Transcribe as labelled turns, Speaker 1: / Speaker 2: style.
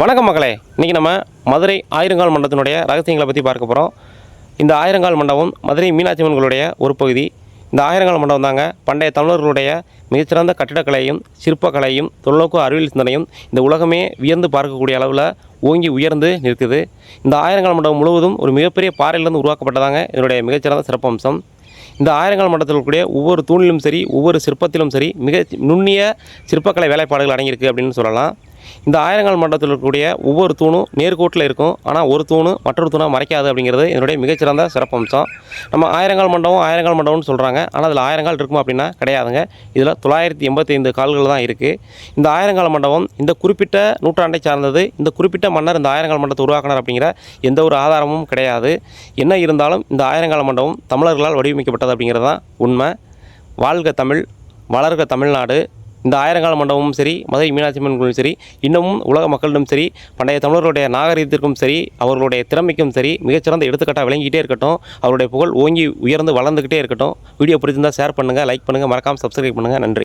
Speaker 1: வணக்கம் மக்களே. இன்றைக்கி நம்ம மதுரை ஆயிரங்கால் மண்டபத்தினுடைய ரகசியங்களை பற்றி பார்க்க போகிறோம் இந்த ஆயிரங்கால் மண்டபம் மதுரை மீனாட்சி அம்மன்களுடைய ஒரு பகுதி. இந்த ஆயிரங்கால் மண்டபம் தாங்க பண்டைய தமிழர்களுடைய மிகச்சிறந்த கட்டிடக்கலையும் சிற்பக்கலையும் தொழில்நோக்கு அறிவியல் சிந்தனையும் இந்த உலகமே வியந்து பார்க்கக்கூடிய அளவில் ஓங்கி உயர்ந்து நிற்குது. இந்த ஆயிரங்கால் மண்டபம் முழுவதும் ஒரு மிகப்பெரிய பாறையிலிருந்து உருவாக்கப்பட்டதாங்க இதனுடைய மிகச்சிறந்த சிறப்பம்சம். இந்த ஆயிரங்கால் மண்டபத்தில் இருக்கக்கூடிய ஒவ்வொரு தூணிலும் சரி ஒவ்வொரு சிற்பத்திலும் சரி மிக நுண்ணிய சிற்பக்கலை வேலைப்பாடுகள் அடங்கியிருக்கு அப்படின்னு சொல்லலாம். இந்த ஆயிரங்கால் மண்டபத்தில் இருக்கக்கூடிய ஒவ்வொரு தூணும் நேர்கோட்டில் இருக்கும். ஆனால் ஒரு தூணு மற்றொரு தூணாக மறைக்காது அப்படிங்கிறது என்னுடைய மிகச்சிறந்த சிறப்பம்சம். நம்ம ஆயிரங்கால் மண்டபம் ஆயிரங்கால் மண்டபம்னு சொல்கிறாங்க ஆனால் அதில் ஆயிரங்கால் இருக்குமா அப்படின்னா கிடையாதுங்க. இதில் தொள்ளாயிரத்தி எண்பத்தைந்து கால்கள் தான் இருக்குது இந்த ஆயிரங்கால் மண்டபம் இந்த குறிப்பிட்ட நூற்றாண்டை சார்ந்தது இந்த குறிப்பிட்ட மன்னர் இந்த ஆயிரங்கால் மண்டபத்தை உருவாக்கினார் அப்படிங்கிற எந்த ஒரு ஆதாரமும் கிடையாது. என்ன இருந்தாலும் இந்த ஆயிரங்கால மண்டபம் தமிழர்களால் வடிவமைக்கப்பட்டது அப்படிங்கிறது தான் உண்மை. வாழ்க தமிழ் வளர்க தமிழ்நாடு. இந்த ஆயிரங்கால மண்டபமும் சரி மதுரை மீனாட்சி அம்மன் கோயிலும் சரி இன்னமும் உலக மக்களிடம் சரி பண்டைய தமிழர்களுடைய நாகரீகத்திற்கும் சரி அவர்களுடைய திறமைக்கும் சரி மிகச்சிறந்த எடுத்துக்காட்டாக விளங்கிக்கிட்டே இருக்கட்டும் அவருடைய புகழ் ஓங்கி உயர்ந்து வளர்ந்துக்கிட்டே இருக்கட்டும். வீடியோ பிடிச்சிருந்தால் ஷேர் பண்ணுங்கள் லைக் பண்ணுங்கள் மறக்காமல் சப்ஸ்கிரைப் பண்ணுங்கள் நன்றி.